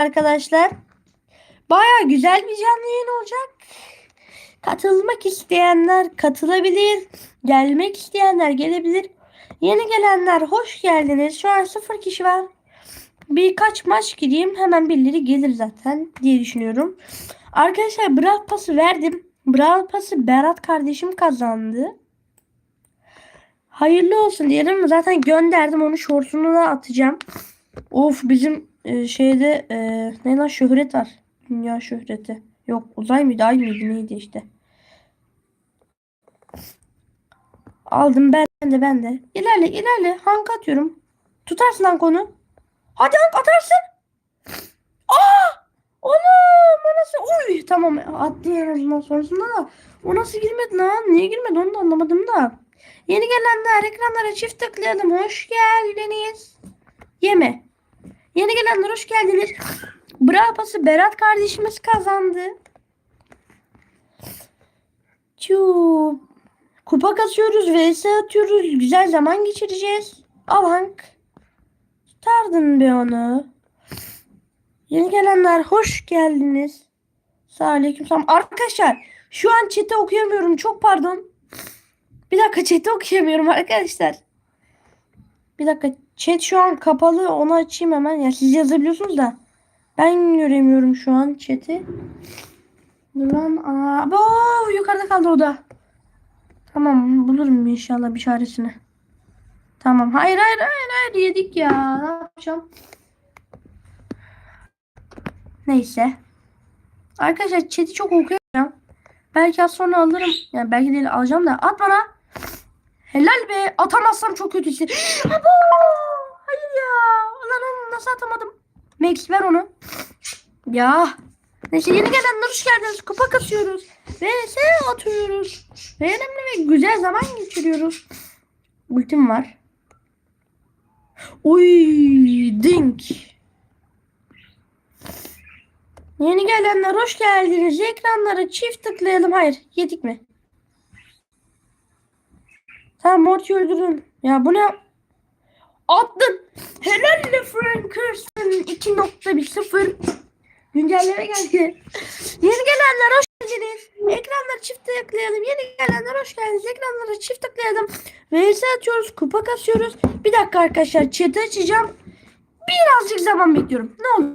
arkadaşlar. Baya güzel bir canlı yayın olacak. Katılmak isteyenler katılabilir. Gelmek isteyenler gelebilir. Yeni gelenler hoş geldiniz. Şu an sıfır kişi var. Birkaç maç gireyim. Hemen birileri gelir zaten diye düşünüyorum. Arkadaşlar Brawl Pass'ı verdim. Brawl Pass'ı Berat kardeşim kazandı. Hayırlı olsun diyelim. Zaten gönderdim onu shortsunu da atacağım. Of bizim e, şeyde e, ne lan şöhret var. Dünya şöhreti. Yok uzay mıydı ay mıydı neydi işte. Aldım ben de ben de. İlerle ilerle. Hank atıyorum. Tutarsın Hank onu. Hadi Hank atarsın. Aa! Oğlum o nasıl? Uy tamam attı en azından sonrasında da. O nasıl girmedi lan? Niye girmedi onu da anlamadım da. Yeni gelenler ekranlara çift tıklayalım. Hoş geldiniz. Yeme. Yeni gelenler hoş geldiniz. Bravo pası Berat kardeşimiz kazandı. Çuu. Kupa kasıyoruz, vs atıyoruz. Güzel zaman geçireceğiz. Al Hank. Tutardın be onu. Yeni gelenler hoş geldiniz. Aleyküm selam. Arkadaşlar şu an chat'i okuyamıyorum. Çok pardon. Bir dakika chat'i okuyamıyorum arkadaşlar. Bir dakika chat şu an kapalı. Onu açayım hemen. Ya siz yazabiliyorsunuz da. Ben göremiyorum şu an chat'i. Dur lan. Aa, yukarıda kaldı o da. Tamam bulurum inşallah bir çaresini. Tamam. Hayır hayır hayır hayır yedik ya. Ne yapacağım? Neyse. Arkadaşlar chat'i çok okuyacağım. Belki az sonra alırım. Yani belki değil alacağım da. At bana. Helal be. Atamazsam çok kötü hissediyorum. Abo! Hayır ya. Ulan nasıl atamadım? Max ver onu. Ya. Neyse yeni gelenler hoş geldiniz. Kupa kasıyoruz. VS atıyoruz. Ve önemli ve güzel zaman geçiriyoruz. Ultim var. Uy dink. Yeni gelenler hoş geldiniz. Ekranlara çift tıklayalım. Hayır yedik mi? Tamam Morty öldürün. Ya bu ne? Attın. Helalle Frank Kirsten 2.10 Güncelleme geldi. Yeni gelenler hoş geldiniz. Ekranları çift tıklayalım. Yeni gelenler hoş geldiniz. Ekranları çift tıklayalım. VS atıyoruz. Kupa kasıyoruz. Bir dakika arkadaşlar. Chat'i açacağım. Birazcık zaman bekliyorum. Ne olur.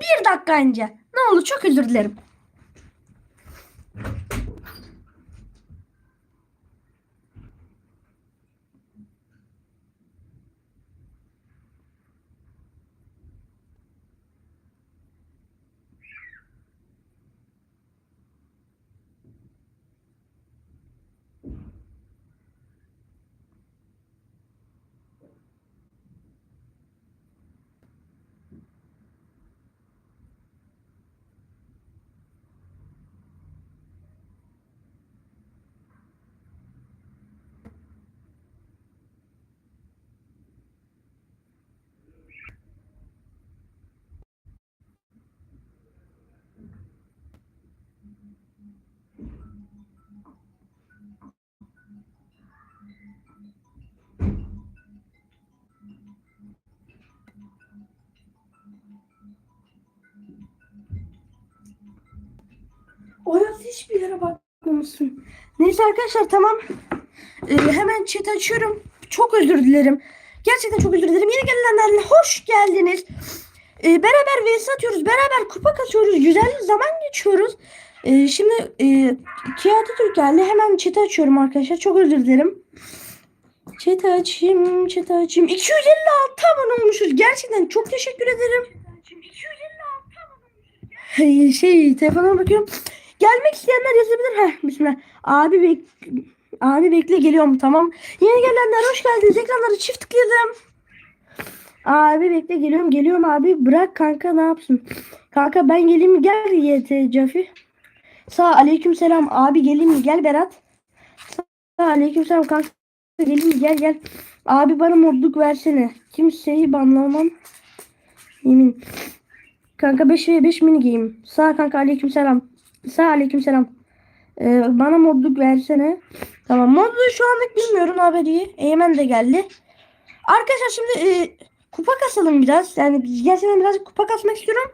Bir dakika önce. Ne olur çok özür dilerim. Orası hiçbir yere bakmamışsın. Neyse arkadaşlar tamam. Ee, hemen chat açıyorum. Çok özür dilerim. Gerçekten çok özür dilerim. Yeni gelenlerle hoş geldiniz. Ee, beraber vs atıyoruz. Beraber kupa kasıyoruz. Güzel zaman geçiyoruz. Ee, şimdi e, Kia Atatürk geldi. Hemen chat açıyorum arkadaşlar. Çok özür dilerim. Chat açayım. Chat açayım. 256 abone olmuşuz. Gerçekten çok teşekkür ederim. Şey telefona bakıyorum. Gelmek isteyenler yazabilir. Heh, bismillah. Abi bek Abi bekle geliyorum tamam. Yeni gelenler hoş geldiniz. Ekranları çift tıkladım. Abi bekle geliyorum geliyorum abi. Bırak kanka ne yapsın? Kanka ben geleyim mi? Gel YT Cafi. Sağ aleyküm selam. Abi geleyim mi? Gel Berat. Sağ aleyküm selam kanka. Geleyim mi? Gel gel. Abi bana modluk versene. Kimseyi banlamam. Yemin. Kanka 5 ve 5 mini giyeyim. Sağ kanka aleyküm selam. Sağ aleyküm selam. Ee, bana modluk versene. Tamam modluğu şu anlık bilmiyorum haberi. Eymen de geldi. Arkadaşlar şimdi e, kupa kasalım biraz. Yani gerçekten birazcık kupa kasmak istiyorum.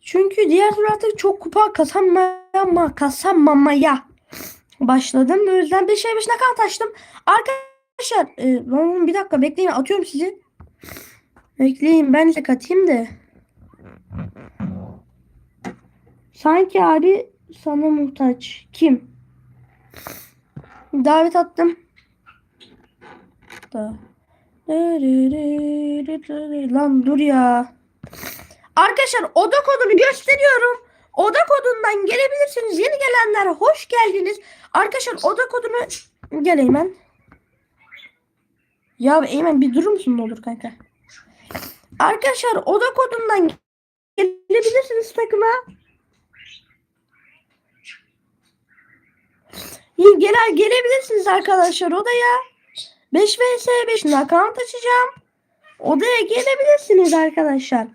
Çünkü diğer tur artık çok kupa kasamaya, kasamamaya başladım. O yüzden bir şey başına kant açtım. Arkadaşlar e, bir dakika bekleyin atıyorum sizi. Bekleyin ben de katayım da. Sanki abi sana muhtaç. Kim? Davet attım. Da. Lan dur ya. Arkadaşlar oda kodunu gösteriyorum. Oda kodundan gelebilirsiniz. Yeni gelenler hoş geldiniz. Arkadaşlar oda kodunu gel Eymen. Ya Eymen bir durur musun ne olur kanka? Arkadaşlar oda kodundan gelebilirsiniz takıma. İyi, Gel, gelebilirsiniz arkadaşlar odaya. 5 vs 5 nakavt açacağım. Odaya gelebilirsiniz arkadaşlar.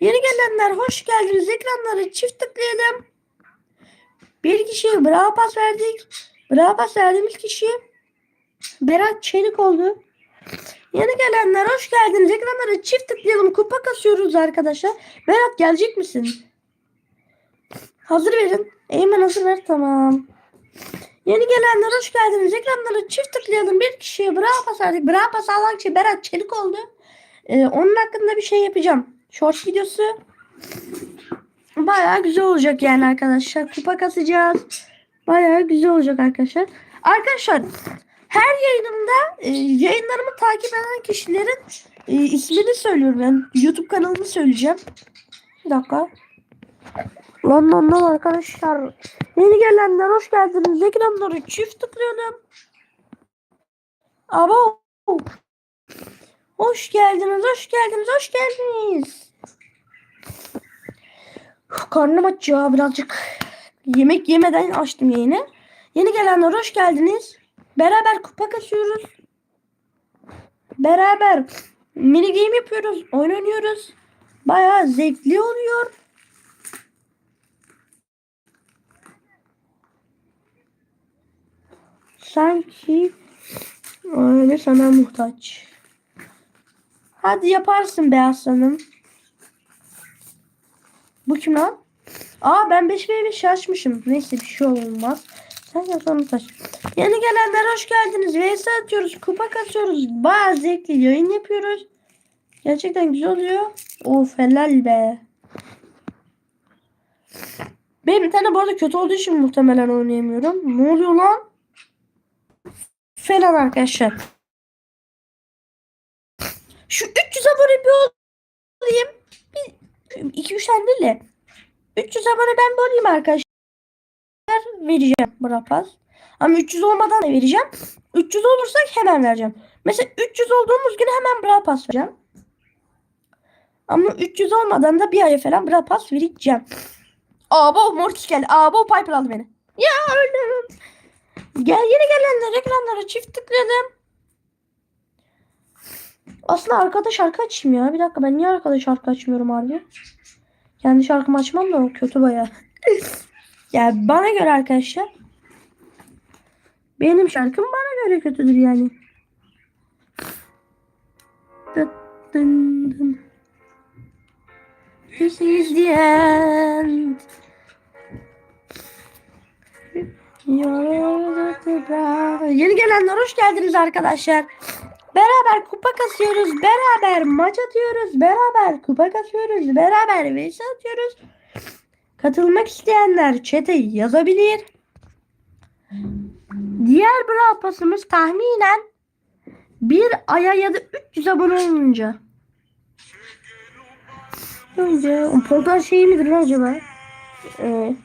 Yeni gelenler hoş geldiniz. Ekranları çift tıklayalım. Bir kişiye bravo pas verdik. Bravo pas verdiğimiz kişi Berat Çelik oldu. Yeni gelenler hoş geldiniz. Ekranları çift tıklayalım. Kupa kasıyoruz arkadaşlar. Berat gelecek misin? Hazır verin. Eymen hazır ver. Tamam. Yeni gelenler hoş geldiniz. Ekranları çift tıklayalım. Bir kişiye bravo pas verdik. Bravo pas alan kişi Berat Çelik oldu. Ee, onun hakkında bir şey yapacağım. Short videosu. Bayağı güzel olacak yani arkadaşlar. Kupa kasacağız. Bayağı güzel olacak arkadaşlar. Arkadaşlar her yayınımda e, yayınlarımı takip eden kişilerin e, ismini söylüyorum. Yani YouTube kanalını söyleyeceğim. Bir dakika. Lan lan lan arkadaşlar. Yeni gelenler hoş geldiniz. Ekranları çift tıklayalım. Abo. Hoş geldiniz, hoş geldiniz, hoş geldiniz. Karnım aç birazcık. Yemek yemeden açtım yayını. Yeni gelenler hoş geldiniz. Beraber kupa kasıyoruz. Beraber mini game yapıyoruz. Oyun oynuyoruz. Bayağı zevkli oluyor. Sanki öyle sana muhtaç. Hadi yaparsın be aslanım. Bu kim lan? Aa ben 5 v 5 açmışım. Neyse bir şey olmaz. Sen sonra taş. Yeni gelenler hoş geldiniz. VS atıyoruz. Kupa kasıyoruz. Bayağı zevkli yayın yapıyoruz. Gerçekten güzel oluyor. Of helal be. Benim bir tane bu arada kötü olduğu için muhtemelen oynayamıyorum. Ne oluyor lan? Falan arkadaşlar. Şu 300 abone bir olayım. Bir 2-3 tane değil de 300 abone ben bir olayım arkadaşlar. Vereceğim bu. Ama 300 olmadan da vereceğim. 300 olursak hemen vereceğim. Mesela 300 olduğumuz gün hemen bra pas vereceğim. Ama 300 olmadan da bir aya falan bra pas vereceğim. Abo Mortis geldi. Abo Piper aldı beni. Ya öldüm. Gel yeni gelenler ekranlara çift tıkladım. Aslında arkada şarkı açayım ya. Bir dakika ben niye arkada şarkı açmıyorum abi? Kendi şarkımı açmam da kötü baya. ya bana göre arkadaşlar. Benim şarkım bana göre kötüdür yani. This is the end. Yeni gelenler hoş geldiniz arkadaşlar. Beraber kupa kasıyoruz. Beraber maç atıyoruz. Beraber kupa kasıyoruz. Beraber vs atıyoruz. Katılmak isteyenler çete yazabilir. Diğer bravo pasımız tahminen bir aya ya da 300 abone olunca. Önce o portal şeyi midir acaba? Evet.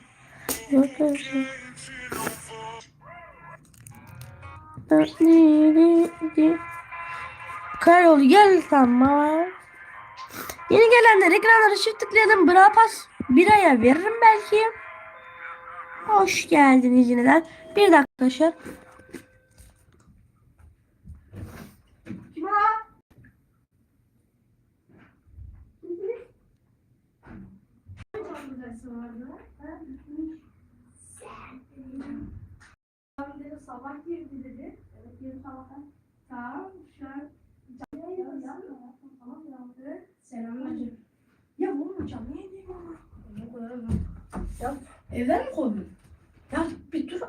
Karayolu gel tamam. Yeni gelenler ekranları çift tıklayalım. Bra pas bir aya veririm belki. Hoş geldiniz yeniden. Bir dakika arkadaşlar. Sabah girdi dedi. Evet yarın sabah. Tamam şu an canlı yayın yapmıyor. Tamam Selamlar. Ya vurmayacağım. Niye diyeyim ama? Ne koyarım Ya Evden mi kovdun? Ya bir dur